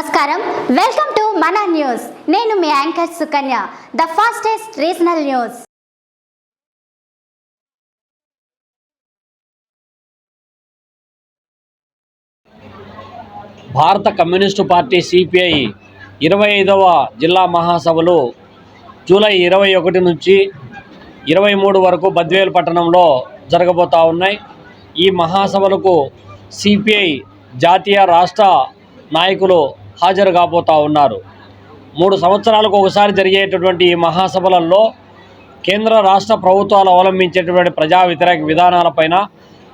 నమస్కారం. Welcome to మన news నేను మీ anchor Sukanya the fastest regional news భారత కమ్యూనిస్టు పార్టీ సిపిఐ ఇరవై ఐదవ జిల్లా మహాసభలు జూలై ఇరవై ఒకటి నుంచి ఇరవై మూడు వరకు బద్వేలు పట్టణంలో జరగబోతూ ఉన్నాయి. ఈ మహాసభలకు సిపిఐ జాతీయ రాష్ట్ర నాయకులు హాజరు కాబోతూ ఉన్నారు. మూడు సంవత్సరాలకు ఒకసారి జరిగేటటువంటి ఈ మహాసభలలో కేంద్ర రాష్ట్ర ప్రభుత్వాలు అవలంబించేటువంటి ప్రజా వ్యతిరేక విధానాలపైన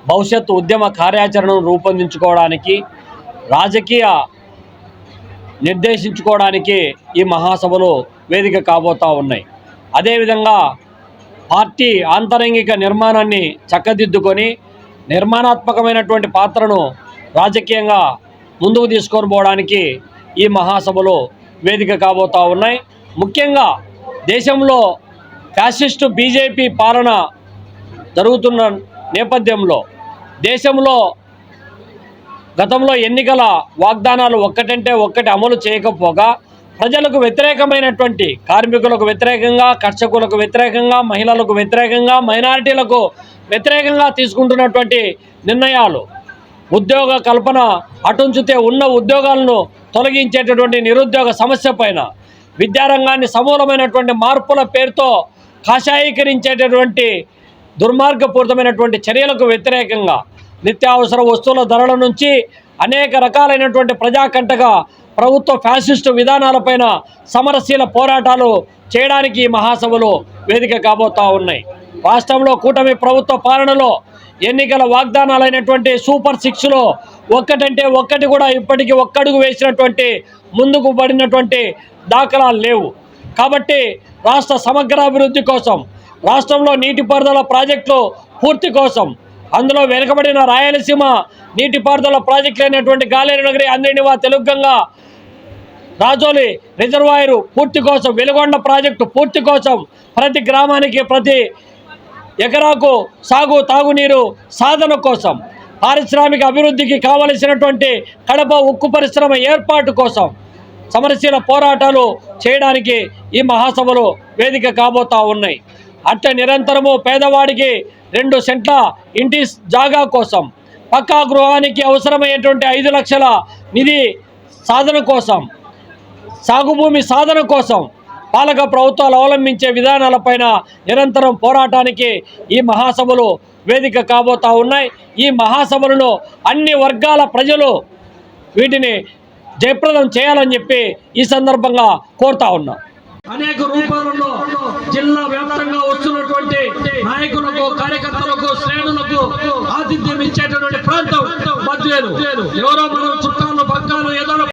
భవిష్యత్తు ఉద్యమ కార్యాచరణను రూపొందించుకోవడానికి రాజకీయ నిర్దేశించుకోవడానికి ఈ మహాసభలు వేదిక కాబోతూ ఉన్నాయి. అదేవిధంగా పార్టీ ఆంతరంగిక నిర్మాణాన్ని చక్కదిద్దుకొని నిర్మాణాత్మకమైనటువంటి పాత్రను రాజకీయంగా ముందుకు తీసుకొని పోవడానికి ఈ మహాసభలు వేదిక కాబోతూ ఉన్నాయి. ముఖ్యంగా దేశంలో ఫ్యాసిస్టు బీజేపీ పాలన జరుగుతున్న నేపథ్యంలో దేశంలో గతంలో ఎన్నికల వాగ్దానాలు ఒక్కటంటే ఒక్కటి అమలు చేయకపోగా ప్రజలకు వ్యతిరేకమైనటువంటి కార్మికులకు వ్యతిరేకంగా కర్షకులకు వ్యతిరేకంగా మహిళలకు వ్యతిరేకంగా మైనారిటీలకు వ్యతిరేకంగా తీసుకుంటున్నటువంటి నిర్ణయాలు ఉద్యోగ కల్పన అటుంచితే ఉన్న ఉద్యోగాలను తొలగించేటటువంటి నిరుద్యోగ సమస్య పైన విద్యారంగాన్ని సమూలమైనటువంటి మార్పుల పేరుతో కాషాయీకరించేటటువంటి దుర్మార్గపూరితమైనటువంటి చర్యలకు వ్యతిరేకంగా నిత్యావసర వస్తువుల ధరల నుంచి అనేక రకాలైనటువంటి ప్రజాకంటగా ప్రభుత్వ ఫ్యాసిస్టు విధానాలపైన సమరశీల పోరాటాలు చేయడానికి ఈ మహాసభలు వేదిక కాబోతా ఉన్నాయి. రాష్ట్రంలో కూటమి ప్రభుత్వ పాలనలో ఎన్నికల వాగ్దానాలైనటువంటి సూపర్ సిక్స్లో ఒక్కటంటే ఒక్కటి కూడా ఇప్పటికీ ఒక్కడుగు వేసినటువంటి ముందుకు పడినటువంటి దాఖలాలు లేవు. కాబట్టి రాష్ట్ర సమగ్ర అభివృద్ధి కోసం రాష్ట్రంలో నీటిపారుదల ప్రాజెక్టులు పూర్తి కోసం అందులో వెనుకబడిన రాయలసీమ నీటిపారుదల ప్రాజెక్టులు అయినటువంటి గాలేరు నగరి అందరినివా తెలుగంగా రాజోలి రిజర్వాయరు పూర్తి కోసం వెలుగొండ ప్రాజెక్టు పూర్తి కోసం ప్రతి గ్రామానికి ప్రతి ఎకరాకు సాగు తాగునీరు సాధన కోసం పారిశ్రామిక అభివృద్ధికి కావలసినటువంటి కడప ఉక్కు పరిశ్రమ ఏర్పాటు కోసం సమరశీల పోరాటాలు చేయడానికి ఈ మహాసభలు వేదిక కాబోతా ఉన్నాయి. అట్ట నిరంతరము పేదవాడికి రెండు సెంట్ల ఇంటి జాగా కోసం పక్కా గృహానికి అవసరమయ్యేటువంటి ఐదు లక్షల నిధి సాధన కోసం సాగుభూమి సాధన కోసం పాలక ప్రభుత్వాలు అవలంబించే విధానాలపైన నిరంతరం పోరాటానికి ఈ మహాసభలు వేదిక కాబోతా ఉన్నాయి. ఈ మహాసభలను అన్ని వర్గాల ప్రజలు వీటిని జయప్రదం చేయాలని చెప్పి ఈ సందర్భంగా కోరుతా ఉన్నా. అనేక రూపాలలో జిల్లా వ్యాప్తంగా వస్తున్నటువంటి నాయకులకు కార్యకర్తలకు శ్రేణులకు ఆతిథ్యం ఇచ్చేటటువంటి ప్రాంతం బద్వేలు ఎవరో మనం చుట్టాలు పక్కాలు ఏదో